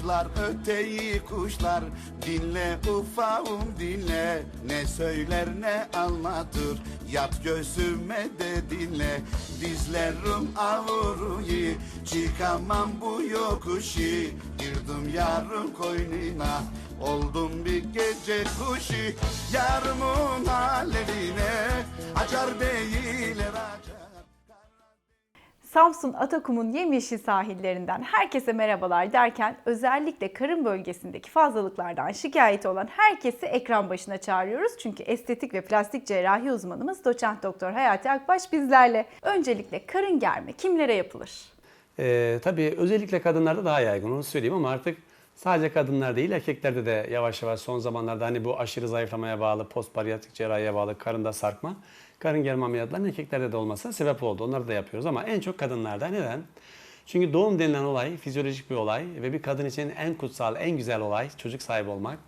Kuşlar öteyi kuşlar. Dinle ufağım dinle. Ne söyler ne anlatır. Yat göğsüme de dinle. Dizlerim ağrıyor Çıkamam bu yokuşu. Girdim yarın koynuna Oldum bir gece kuşu. Yarımın hallerine Acar acar Samsun Atakum'un yemyeşil sahillerinden herkese merhabalar derken özellikle karın bölgesindeki fazlalıklardan şikayeti olan herkesi ekran başına çağırıyoruz. Çünkü estetik ve plastik cerrahi uzmanımız doçent doktor Hayati Akbaş bizlerle. Öncelikle karın germe kimlere yapılır? Ee, tabii özellikle kadınlarda daha yaygın onu söyleyeyim ama artık sadece kadınlar değil erkeklerde de yavaş yavaş son zamanlarda hani bu aşırı zayıflamaya bağlı, postbariyatrik cerrahiye bağlı karında sarkma, karın germe ameliyatlarının erkeklerde de olmasına sebep oldu. Onları da yapıyoruz ama en çok kadınlarda. Neden? Çünkü doğum denilen olay fizyolojik bir olay ve bir kadın için en kutsal, en güzel olay çocuk sahibi olmak.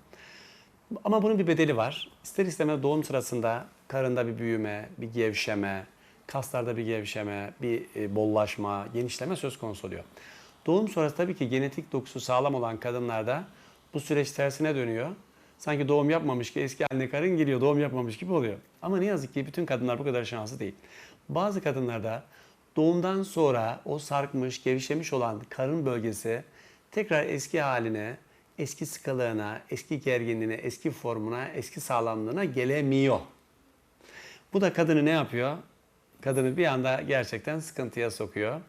Ama bunun bir bedeli var. İster istemez doğum sırasında karında bir büyüme, bir gevşeme, kaslarda bir gevşeme, bir e, bollaşma, genişleme söz konusu oluyor. Doğum sonrası tabii ki genetik dokusu sağlam olan kadınlarda bu süreç tersine dönüyor. Sanki doğum yapmamış ki eski haline karın geliyor, doğum yapmamış gibi oluyor. Ama ne yazık ki bütün kadınlar bu kadar şanslı değil. Bazı kadınlarda doğumdan sonra o sarkmış, gevşemiş olan karın bölgesi tekrar eski haline, eski sıkılığına, eski gerginliğine, eski formuna, eski sağlamlığına gelemiyor. Bu da kadını ne yapıyor? Kadını bir anda gerçekten sıkıntıya sokuyor.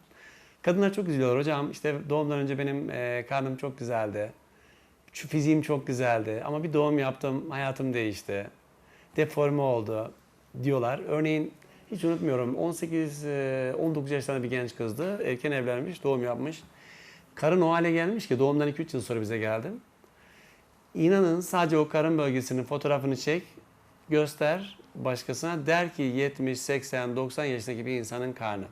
Kadınlar çok üzülüyorlar. Hocam işte doğumdan önce benim e, karnım çok güzeldi. Şu fiziğim çok güzeldi. Ama bir doğum yaptım, hayatım değişti. Deforme oldu diyorlar. Örneğin hiç unutmuyorum 18 e, 19 yaşlarında bir genç kızdı. Erken evlenmiş, doğum yapmış. Karın o hale gelmiş ki doğumdan 2-3 yıl sonra bize geldi. İnanın sadece o karın bölgesinin fotoğrafını çek, göster başkasına der ki 70, 80, 90 yaşındaki bir insanın karnı.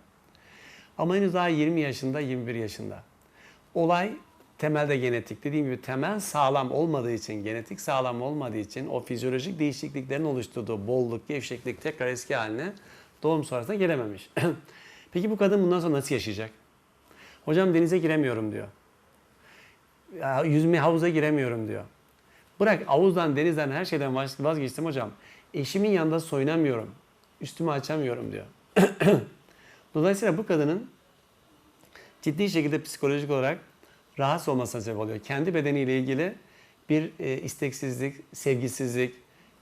Ama henüz daha 20 yaşında, 21 yaşında. Olay temelde genetik. Dediğim gibi temel sağlam olmadığı için, genetik sağlam olmadığı için o fizyolojik değişikliklerin oluşturduğu bolluk, gevşeklik tekrar eski haline doğum sonrasında gelememiş. Peki bu kadın bundan sonra nasıl yaşayacak? Hocam denize giremiyorum diyor. Ya, yüzme havuza giremiyorum diyor. Bırak havuzdan, denizden, her şeyden vaz- vazgeçtim hocam. Eşimin yanında soyunamıyorum. Üstümü açamıyorum diyor. Dolayısıyla bu kadının ciddi şekilde psikolojik olarak rahatsız olmasına sebep oluyor. Kendi bedeniyle ilgili bir e, isteksizlik, sevgisizlik,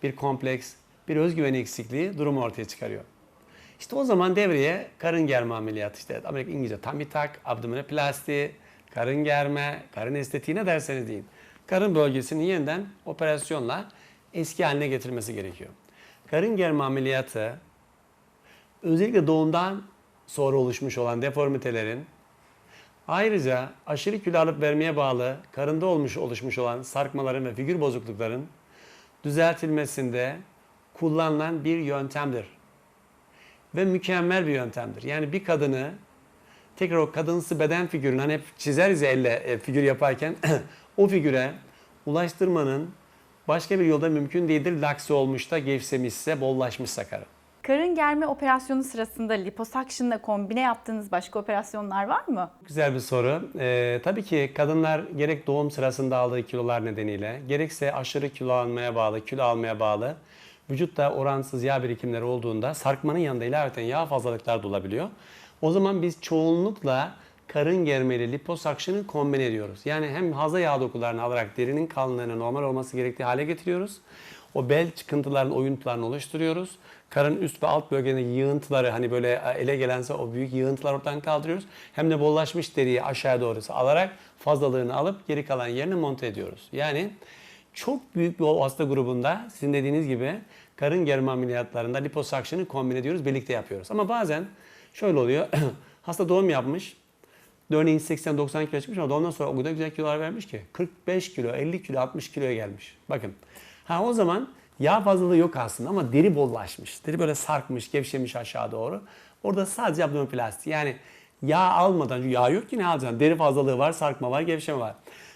bir kompleks, bir özgüven eksikliği durumu ortaya çıkarıyor. İşte o zaman devreye karın germe ameliyatı işte Amerika İngilizce tummy tuck, abdominoplasti, karın germe, karın estetiği ne derseniz deyin. Karın bölgesini yeniden operasyonla eski haline getirmesi gerekiyor. Karın germe ameliyatı özellikle doğumdan sonra oluşmuş olan deformitelerin ayrıca aşırı kilo alıp vermeye bağlı karında olmuş oluşmuş olan sarkmaların ve figür bozuklukların düzeltilmesinde kullanılan bir yöntemdir. Ve mükemmel bir yöntemdir. Yani bir kadını tekrar o kadınsı beden figürünü hani hep çizeriz ya elle e, figür yaparken o figüre ulaştırmanın başka bir yolda mümkün değildir. Laksi olmuş da gevşemişse, bollaşmışsa karın. Karın germe operasyonu sırasında liposuction'la kombine yaptığınız başka operasyonlar var mı? Güzel bir soru. Ee, tabii ki kadınlar gerek doğum sırasında aldığı kilolar nedeniyle, gerekse aşırı kilo almaya bağlı, kilo almaya bağlı vücutta oransız yağ birikimleri olduğunda sarkmanın yanında ilaveten yağ fazlalıklar da olabiliyor. O zaman biz çoğunlukla karın germeli liposuction'ı kombine ediyoruz. Yani hem haza yağ dokularını alarak derinin kalınlığını normal olması gerektiği hale getiriyoruz. O bel çıkıntılarının oyuntularını oluşturuyoruz. Karın üst ve alt bölgenin yığıntıları hani böyle ele gelense o büyük yığıntılar ortadan kaldırıyoruz. Hem de bollaşmış deriyi aşağı doğru alarak fazlalığını alıp geri kalan yerine monte ediyoruz. Yani çok büyük bir hasta grubunda sizin dediğiniz gibi karın germe ameliyatlarında liposuction'ı kombine ediyoruz, birlikte yapıyoruz. Ama bazen şöyle oluyor. hasta doğum yapmış. Örneğin 80-90 kilo çıkmış ama ondan sonra o kadar güzel kilolar vermiş ki 45 kilo, 50 kilo, 60 kiloya gelmiş. Bakın. Ha o zaman yağ fazlalığı yok aslında ama deri bollaşmış. Deri böyle sarkmış, gevşemiş aşağı doğru. Orada sadece abdominoplasti. Yani yağ almadan, yağ yok ki ne alacaksın? Deri fazlalığı var, sarkma var, gevşeme var.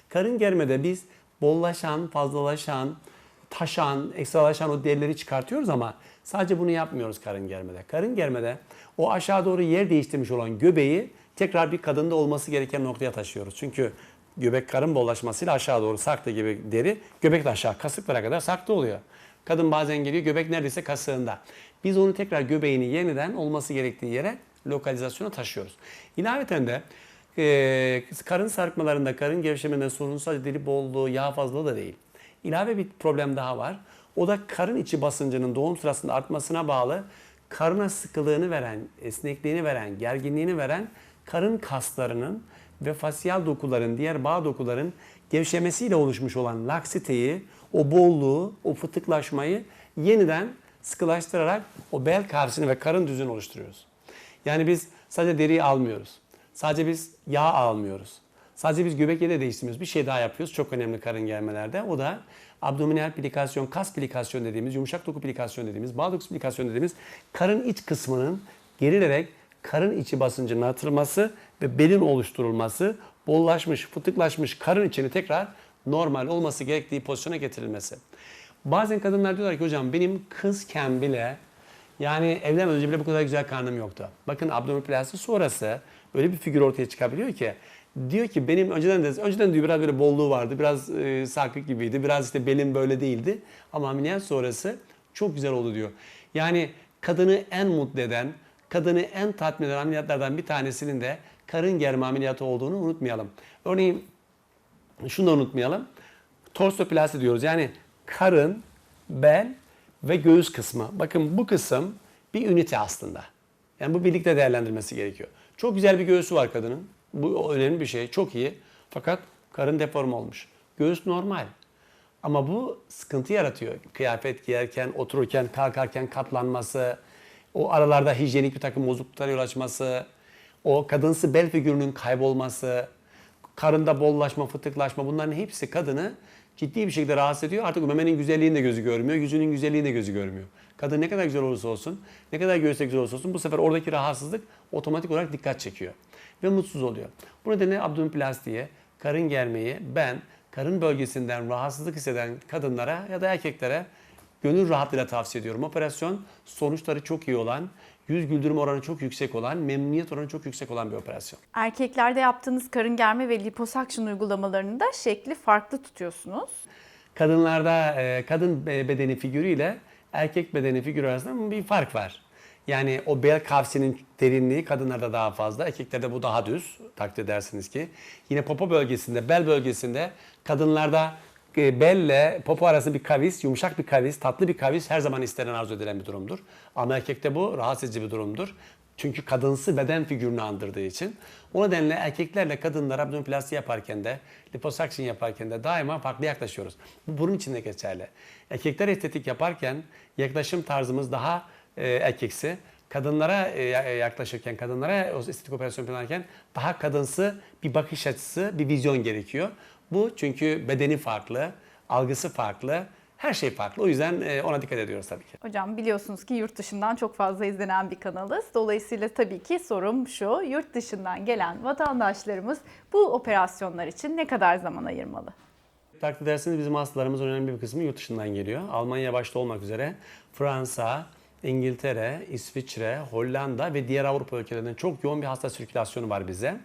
Karın germede biz bollaşan, fazlalaşan, taşan, ekstralaşan o derileri çıkartıyoruz ama sadece bunu yapmıyoruz karın germede. Karın germede o aşağı doğru yer değiştirmiş olan göbeği tekrar bir kadında olması gereken noktaya taşıyoruz. Çünkü göbek karın bollaşmasıyla aşağı doğru sarktığı gibi deri göbekten aşağı kasıklara kadar sarktı oluyor. Kadın bazen geliyor göbek neredeyse kasığında. Biz onu tekrar göbeğini yeniden olması gerektiği yere lokalizasyona taşıyoruz. İlaveten de e, karın sarkmalarında, karın gevşemelerinde sorun sadece deri bolluğu, yağ fazlalığı da değil. İlave bir problem daha var. O da karın içi basıncının doğum sırasında artmasına bağlı karına sıkılığını veren, esnekliğini veren, gerginliğini veren karın kaslarının ve fasyal dokuların, diğer bağ dokuların gevşemesiyle oluşmuş olan laksiteyi, o bolluğu, o fıtıklaşmayı yeniden sıkılaştırarak o bel kavsini ve karın düzünü oluşturuyoruz. Yani biz sadece deriyi almıyoruz. Sadece biz yağ almıyoruz. Sadece biz göbek yeri de değiştirmiyoruz. Bir şey daha yapıyoruz. Çok önemli karın germelerde. O da abdominal plikasyon, kas plikasyon dediğimiz, yumuşak doku plikasyon dediğimiz, bağ dokusu plikasyon dediğimiz karın iç kısmının gerilerek karın içi basıncının artırılması ve belin oluşturulması, bollaşmış, fıtıklaşmış karın içini tekrar normal olması gerektiği pozisyona getirilmesi. Bazen kadınlar diyorlar ki hocam benim kızken bile yani evlenmeden önce bile bu kadar güzel karnım yoktu. Bakın abdominoplasti sonrası öyle bir figür ortaya çıkabiliyor ki diyor ki benim önceden de önceden diyor biraz böyle bolluğu vardı, biraz e, sarkık gibiydi, biraz işte belim böyle değildi ama ameliyat sonrası çok güzel oldu diyor. Yani kadını en mutlu eden, kadını en tatmin eden ameliyatlardan bir tanesinin de karın germe ameliyatı olduğunu unutmayalım. Örneğin şunu da unutmayalım. Torsoplasti diyoruz. Yani karın, bel ve göğüs kısmı. Bakın bu kısım bir ünite aslında. Yani bu birlikte değerlendirmesi gerekiyor. Çok güzel bir göğüsü var kadının. Bu önemli bir şey. Çok iyi. Fakat karın deform olmuş. Göğüs normal. Ama bu sıkıntı yaratıyor. Kıyafet giyerken, otururken, kalkarken katlanması, o aralarda hijyenik bir takım bozukluklara yol açması, o kadınsı bel figürünün kaybolması, karında bollaşma, fıtıklaşma bunların hepsi kadını ciddi bir şekilde rahatsız ediyor. Artık memenin güzelliğini de gözü görmüyor, yüzünün güzelliğini de gözü görmüyor. Kadın ne kadar güzel olursa olsun, ne kadar göğüste güzel olursa olsun bu sefer oradaki rahatsızlık otomatik olarak dikkat çekiyor. Ve mutsuz oluyor. Bu nedenle abdominplastiğe, karın germeyi ben karın bölgesinden rahatsızlık hisseden kadınlara ya da erkeklere gönül rahatlığıyla tavsiye ediyorum. Operasyon sonuçları çok iyi olan, yüz güldürme oranı çok yüksek olan, memnuniyet oranı çok yüksek olan bir operasyon. Erkeklerde yaptığınız karın germe ve liposuction uygulamalarında şekli farklı tutuyorsunuz. Kadınlarda e, kadın be- bedeni figürüyle erkek bedeni figürü arasında bir fark var. Yani o bel kavsinin derinliği kadınlarda daha fazla, erkeklerde bu daha düz takdir edersiniz ki. Yine popo bölgesinde, bel bölgesinde kadınlarda belle popo arası bir kavis, yumuşak bir kavis, tatlı bir kavis her zaman istenen arzu edilen bir durumdur. Ama erkekte bu rahatsız edici bir durumdur. Çünkü kadınsı beden figürünü andırdığı için. O nedenle erkeklerle kadınlar abdominoplasti yaparken de, liposuction yaparken de daima farklı yaklaşıyoruz. Bu bunun için de geçerli. Erkekler estetik yaparken yaklaşım tarzımız daha e, erkeksi. Kadınlara e, yaklaşırken, kadınlara estetik operasyon planlarken daha kadınsı bir bakış açısı, bir vizyon gerekiyor. Bu çünkü bedeni farklı, algısı farklı, her şey farklı. O yüzden e, ona dikkat ediyoruz tabii ki. Hocam biliyorsunuz ki yurt dışından çok fazla izlenen bir kanalız. Dolayısıyla tabii ki sorum şu, yurt dışından gelen vatandaşlarımız bu operasyonlar için ne kadar zaman ayırmalı? Takdir ederseniz bizim hastalarımızın önemli bir kısmı yurt dışından geliyor. Almanya başta olmak üzere Fransa, İngiltere, İsviçre, Hollanda ve diğer Avrupa ülkelerinden çok yoğun bir hasta sirkülasyonu var bize.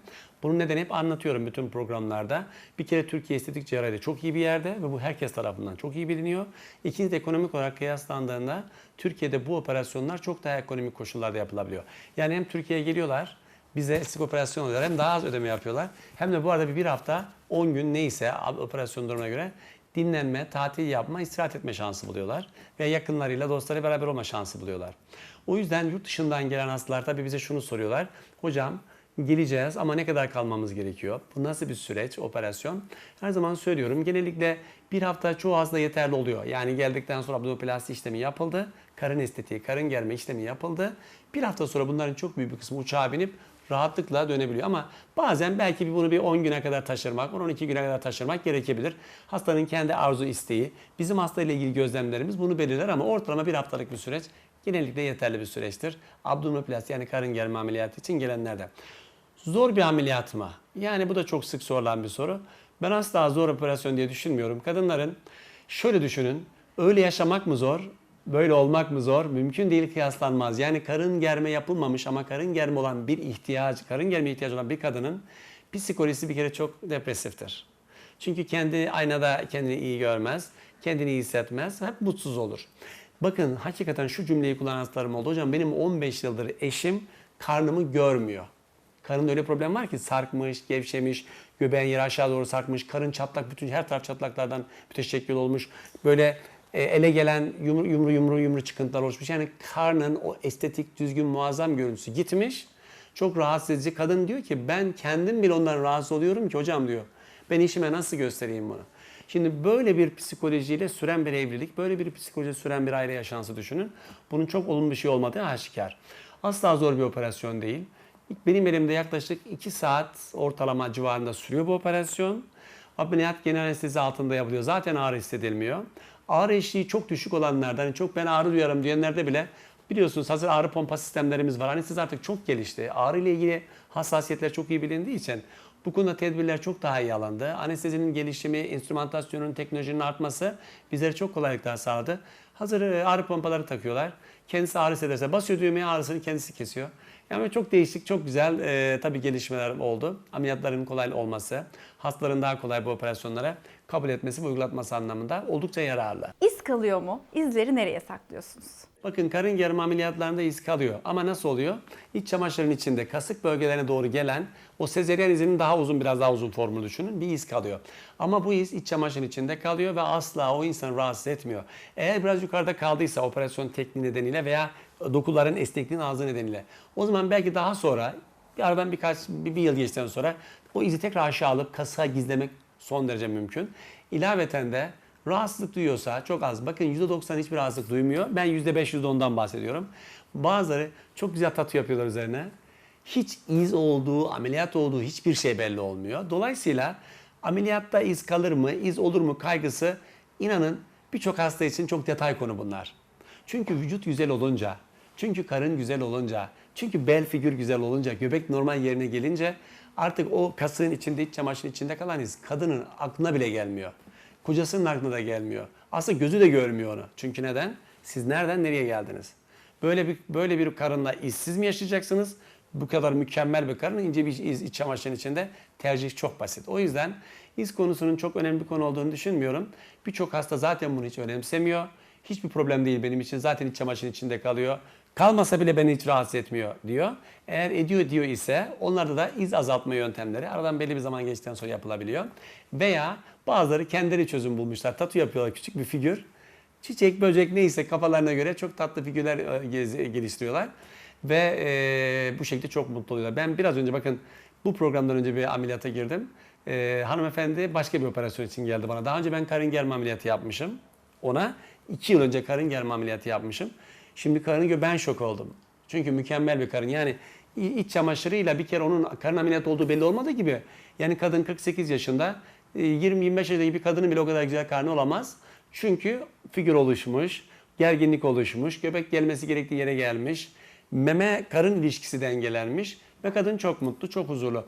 Bunun nedeni hep anlatıyorum bütün programlarda. Bir kere Türkiye estetik cerrahide çok iyi bir yerde ve bu herkes tarafından çok iyi biliniyor. İkincisi de ekonomik olarak kıyaslandığında Türkiye'de bu operasyonlar çok daha ekonomik koşullarda yapılabiliyor. Yani hem Türkiye'ye geliyorlar, bize estetik operasyon oluyorlar hem daha az ödeme yapıyorlar. Hem de bu arada bir hafta 10 gün neyse operasyon durumuna göre dinlenme, tatil yapma, istirahat etme şansı buluyorlar. Ve yakınlarıyla, dostlarıyla beraber olma şansı buluyorlar. O yüzden yurt dışından gelen hastalar tabii bize şunu soruyorlar. Hocam geleceğiz ama ne kadar kalmamız gerekiyor? Bu nasıl bir süreç, operasyon? Her zaman söylüyorum genellikle bir hafta çoğu hasta yeterli oluyor. Yani geldikten sonra abdominoplasti işlemi yapıldı. Karın estetiği, karın germe işlemi yapıldı. Bir hafta sonra bunların çok büyük bir kısmı uçağa binip rahatlıkla dönebiliyor. Ama bazen belki bunu bir 10 güne kadar taşırmak, 12 güne kadar taşırmak gerekebilir. Hastanın kendi arzu isteği, bizim hastayla ilgili gözlemlerimiz bunu belirler ama ortalama bir haftalık bir süreç genellikle yeterli bir süreçtir. Abdominoplasti yani karın germe ameliyatı için gelenlerde. Zor bir ameliyat mı? Yani bu da çok sık sorulan bir soru. Ben asla zor operasyon diye düşünmüyorum. Kadınların şöyle düşünün. Öyle yaşamak mı zor? Böyle olmak mı zor? Mümkün değil kıyaslanmaz. Yani karın germe yapılmamış ama karın germe olan bir ihtiyaç, karın germe ihtiyacı olan bir kadının Psikolojisi bir kere çok depresiftir. Çünkü kendi aynada kendini iyi görmez, kendini iyi hissetmez, hep mutsuz olur. Bakın hakikaten şu cümleyi kullanan hastalarım oldu. Hocam benim 15 yıldır eşim karnımı görmüyor. Karında öyle problem var ki sarkmış, gevşemiş, göbeğin yeri aşağı doğru sarkmış, karın çatlak, bütün her taraf çatlaklardan müteşekkil olmuş. Böyle ele gelen yumru yumru yumru yumru çıkıntılar oluşmuş. Yani karnın o estetik, düzgün, muazzam görüntüsü gitmiş. Çok rahatsız edici. Kadın diyor ki ben kendim bile ondan rahatsız oluyorum ki hocam diyor. Ben işime nasıl göstereyim bunu? Şimdi böyle bir psikolojiyle süren bir evlilik, böyle bir psikoloji süren bir aile yaşantısı düşünün. Bunun çok olumlu bir şey olmadığı aşikar. Asla zor bir operasyon değil. Benim elimde yaklaşık 2 saat ortalama civarında sürüyor bu operasyon. Ameliyat genel anestezi altında yapılıyor. Zaten ağrı hissedilmiyor. Ağrı eşiği çok düşük olanlardan, hani çok ben ağrı duyarım diyenlerde bile biliyorsunuz hazır ağrı pompa sistemlerimiz var. Anestezi artık çok gelişti. Ağrı ile ilgili hassasiyetler çok iyi bilindiği için bu konuda tedbirler çok daha iyi alındı. Anestezinin gelişimi, enstrümantasyonun, teknolojinin artması bizlere çok kolaylıklar sağladı. Hazır e, ağrı pompaları takıyorlar. Kendisi ağrı hissederse basıyor düğmeye ağrısını kendisi kesiyor. Yani çok değişik, çok güzel e, tabii gelişmeler oldu. Ameliyatların kolay olması, hastaların daha kolay bu operasyonlara kabul etmesi ve uygulatması anlamında oldukça yararlı. İz kalıyor mu? İzleri nereye saklıyorsunuz? Bakın karın germe ameliyatlarında iz kalıyor. Ama nasıl oluyor? İç çamaşırın içinde kasık bölgelerine doğru gelen o sezeryen izinin daha uzun biraz daha uzun formunu düşünün. Bir iz kalıyor. Ama bu iz iç çamaşırın içinde kalıyor ve asla o insanı rahatsız etmiyor. Eğer biraz yukarıda kaldıysa operasyon tekniği nedeniyle veya dokuların esnekliğinin azlığı nedeniyle o zaman belki daha sonra bir aradan birkaç bir, bir yıl geçtikten sonra o izi tekrar aşağı alıp kasığa gizlemek son derece mümkün. İlaveten de rahatsızlık duyuyorsa çok az. Bakın %90 hiçbir rahatsızlık duymuyor. Ben %5 %10'dan bahsediyorum. Bazıları çok güzel tatu yapıyorlar üzerine. Hiç iz olduğu, ameliyat olduğu hiçbir şey belli olmuyor. Dolayısıyla ameliyatta iz kalır mı, iz olur mu kaygısı inanın birçok hasta için çok detay konu bunlar. Çünkü vücut güzel olunca, çünkü karın güzel olunca, çünkü bel figür güzel olunca, göbek normal yerine gelince artık o kasığın içinde, iç çamaşırın içinde kalan iz kadının aklına bile gelmiyor. Kocasının aklına da gelmiyor. Aslında gözü de görmüyor onu. Çünkü neden? Siz nereden nereye geldiniz? Böyle bir böyle bir karınla işsiz mi yaşayacaksınız? Bu kadar mükemmel bir karın ince bir iz iç çamaşırın içinde tercih çok basit. O yüzden iz konusunun çok önemli bir konu olduğunu düşünmüyorum. Birçok hasta zaten bunu hiç önemsemiyor. Hiçbir problem değil benim için. Zaten iç çamaşırın içinde kalıyor. Kalmasa bile beni hiç rahatsız etmiyor diyor. Eğer ediyor diyor ise onlarda da iz azaltma yöntemleri aradan belli bir zaman geçtikten sonra yapılabiliyor. Veya bazıları kendileri çözüm bulmuşlar. Tatu yapıyorlar küçük bir figür. Çiçek, böcek neyse kafalarına göre çok tatlı figürler e, geliştiriyorlar. Ve e, bu şekilde çok mutlu oluyorlar. Ben biraz önce bakın bu programdan önce bir ameliyata girdim. E, hanımefendi başka bir operasyon için geldi bana. Daha önce ben karın germe ameliyatı yapmışım. Ona iki yıl önce karın germe ameliyatı yapmışım. Şimdi karını gö ben şok oldum. Çünkü mükemmel bir karın. Yani iç çamaşırıyla bir kere onun karın ameliyatı olduğu belli olmadığı gibi. Yani kadın 48 yaşında, e, 20-25 yaşındaki bir kadının bile o kadar güzel karnı olamaz. Çünkü figür oluşmuş, gerginlik oluşmuş, göbek gelmesi gerektiği yere gelmiş, meme karın ilişkisi dengelenmiş ve kadın çok mutlu, çok huzurlu.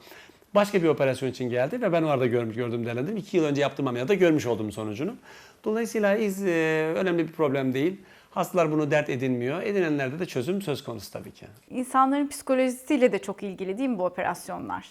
Başka bir operasyon için geldi ve ben orada görmüş, gördüm değerlendirdim. İki yıl önce yaptığım ameliyatta görmüş oldum sonucunu. Dolayısıyla iz e, önemli bir problem değil. Hastalar bunu dert edinmiyor. Edinenlerde de çözüm söz konusu tabii ki. İnsanların psikolojisiyle de çok ilgili değil mi bu operasyonlar?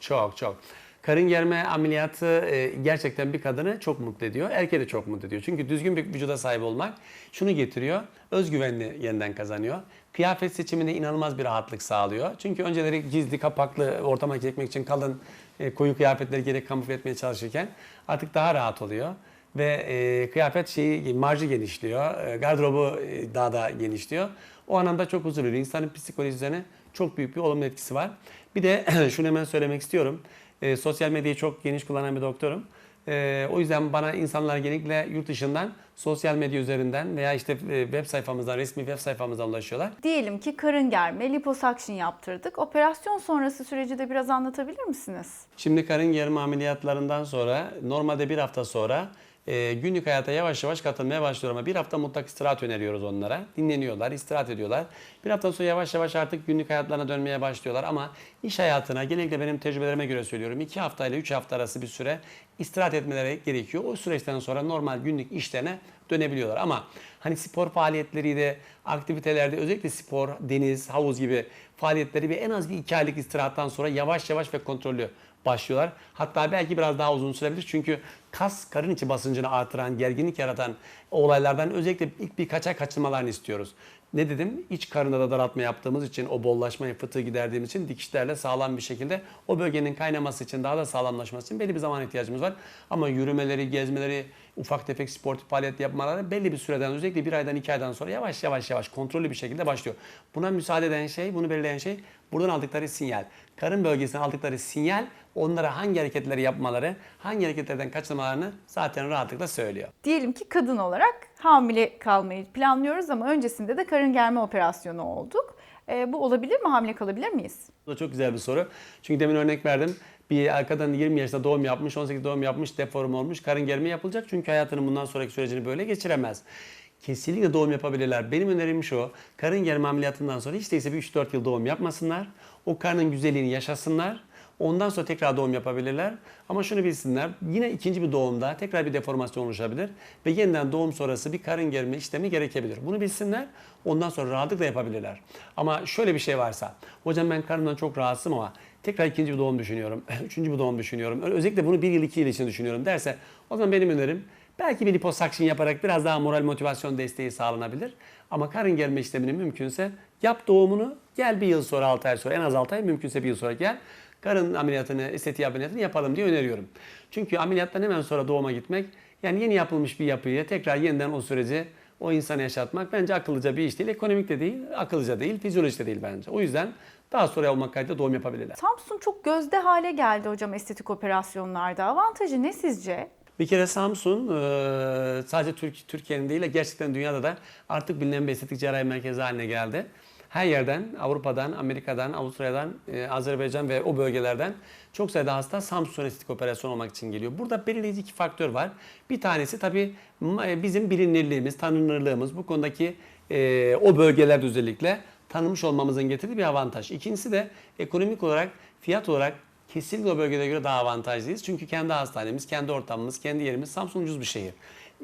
Çok çok. Karın germe ameliyatı e, gerçekten bir kadını çok mutlu ediyor. Erkeği de çok mutlu ediyor. Çünkü düzgün bir vücuda sahip olmak şunu getiriyor. Özgüvenli yeniden kazanıyor. Kıyafet seçiminde inanılmaz bir rahatlık sağlıyor. Çünkü önceleri gizli kapaklı ortama çekmek için kalın e, koyu kıyafetleri gerek kamufle etmeye çalışırken artık daha rahat oluyor. Ve e, kıyafet şeyi marjı genişliyor. E, gardırobu e, daha da genişliyor. O anlamda çok huzur veriyor. İnsanın psikolojisi üzerine çok büyük bir olumlu etkisi var. Bir de şunu hemen söylemek istiyorum. E, sosyal medyayı çok geniş kullanan bir doktorum. E, o yüzden bana insanlar genellikle yurt dışından sosyal medya üzerinden veya işte e, web sayfamızdan, resmi web sayfamızdan ulaşıyorlar. Diyelim ki karın germe, liposuction yaptırdık. Operasyon sonrası süreci de biraz anlatabilir misiniz? Şimdi karın germe ameliyatlarından sonra normalde bir hafta sonra e, günlük hayata yavaş yavaş katılmaya başlıyor ama bir hafta mutlak istirahat öneriyoruz onlara. Dinleniyorlar, istirahat ediyorlar. Bir hafta sonra yavaş yavaş artık günlük hayatlarına dönmeye başlıyorlar ama iş hayatına genellikle benim tecrübelerime göre söylüyorum 2 hafta ile 3 hafta arası bir süre istirahat etmeleri gerekiyor. O süreçten sonra normal günlük işlerine dönebiliyorlar ama hani spor faaliyetleriyle, aktivitelerde özellikle spor, deniz, havuz gibi faaliyetleri bir en az bir iki aylık istirahattan sonra yavaş yavaş ve kontrollü başlıyorlar. Hatta belki biraz daha uzun sürebilir. Çünkü kas karın içi basıncını artıran, gerginlik yaratan olaylardan özellikle ilk birkaç ay kaçınmalarını istiyoruz. Ne dedim? İç karında da daraltma yaptığımız için, o bollaşmayı, fıtığı giderdiğimiz için dikişlerle sağlam bir şekilde o bölgenin kaynaması için, daha da sağlamlaşması için belli bir zaman ihtiyacımız var. Ama yürümeleri, gezmeleri, ufak tefek sportif faaliyet yapmaları belli bir süreden özellikle bir aydan iki aydan sonra yavaş yavaş yavaş kontrollü bir şekilde başlıyor. Buna müsaade eden şey, bunu belirleyen şey buradan aldıkları sinyal. Karın bölgesinden aldıkları sinyal onlara hangi hareketleri yapmaları, hangi hareketlerden kaçınmalarını zaten rahatlıkla söylüyor. Diyelim ki kadın olarak hamile kalmayı planlıyoruz ama öncesinde de karın germe operasyonu olduk. E, bu olabilir mi? Hamile kalabilir miyiz? Bu da çok güzel bir soru. Çünkü demin örnek verdim. Bir kadın 20 yaşında doğum yapmış, 18 doğum yapmış, deform olmuş, karın germe yapılacak. Çünkü hayatının bundan sonraki sürecini böyle geçiremez. Kesinlikle doğum yapabilirler. Benim önerim şu, karın germe ameliyatından sonra hiç değilse bir 3-4 yıl doğum yapmasınlar. O karnın güzelliğini yaşasınlar. Ondan sonra tekrar doğum yapabilirler. Ama şunu bilsinler, yine ikinci bir doğumda tekrar bir deformasyon oluşabilir. Ve yeniden doğum sonrası bir karın germe işlemi gerekebilir. Bunu bilsinler, ondan sonra rahatlıkla yapabilirler. Ama şöyle bir şey varsa, hocam ben karnımdan çok rahatsızım ama tekrar ikinci bir doğum düşünüyorum, üçüncü bir doğum düşünüyorum. Özellikle bunu bir yıl iki yıl için düşünüyorum derse, o zaman benim önerim belki bir liposuction yaparak biraz daha moral motivasyon desteği sağlanabilir. Ama karın germe işlemini mümkünse yap doğumunu, gel bir yıl sonra 6 ay sonra en az 6 ay mümkünse bir yıl sonra gel karın ameliyatını, estetiği ameliyatını yapalım diye öneriyorum. Çünkü ameliyattan hemen sonra doğuma gitmek, yani yeni yapılmış bir yapıyı tekrar yeniden o süreci o insana yaşatmak bence akıllıca bir iş değil. Ekonomik de değil, akıllıca değil, fizyolojik de değil bence. O yüzden daha sonra olmak kaydıyla doğum yapabilirler. Samsun çok gözde hale geldi hocam estetik operasyonlarda. Avantajı ne sizce? Bir kere Samsun e, sadece Türk, Türkiye'nin değil gerçekten dünyada da artık bilinen bir estetik cerrahi merkezi haline geldi. Her yerden, Avrupa'dan, Amerika'dan, Avustralya'dan, e, Azerbaycan ve o bölgelerden çok sayıda hasta Samsun estetik operasyon olmak için geliyor. Burada belirleyici iki faktör var. Bir tanesi tabii e, bizim bilinirliğimiz, tanınırlığımız, bu konudaki e, o bölgelerde özellikle tanınmış olmamızın getirdiği bir avantaj. İkincisi de ekonomik olarak, fiyat olarak kesinlikle o bölgede göre daha avantajlıyız. Çünkü kendi hastanemiz, kendi ortamımız, kendi yerimiz Samsun ucuz bir şehir.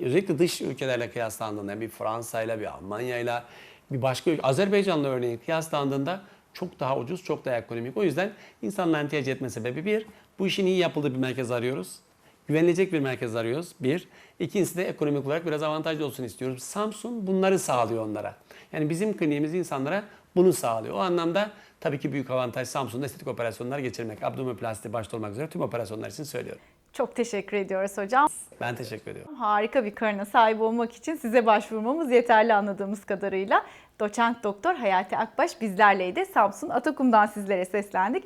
Özellikle dış ülkelerle kıyaslandığında yani bir Fransa'yla, bir Almanya'yla, bir başka ülke, Azerbaycan'la örneğin kıyaslandığında çok daha ucuz, çok daha ekonomik. O yüzden insanların tercih etme sebebi bir, bu işin iyi yapıldığı bir merkez arıyoruz. Güvenilecek bir merkez arıyoruz. Bir. İkincisi de ekonomik olarak biraz avantajlı olsun istiyoruz. Samsun bunları sağlıyor onlara. Yani bizim kliniğimiz insanlara bunu sağlıyor. O anlamda tabii ki büyük avantaj Samsun'da estetik operasyonlar geçirmek. Abdominoplasti başta olmak üzere tüm operasyonlar için söylüyorum. Çok teşekkür ediyoruz hocam. Ben teşekkür ediyorum. Harika bir karına sahip olmak için size başvurmamız yeterli anladığımız kadarıyla. Doçent Doktor Hayati Akbaş bizlerleydi. Samsun Atakum'dan sizlere seslendik.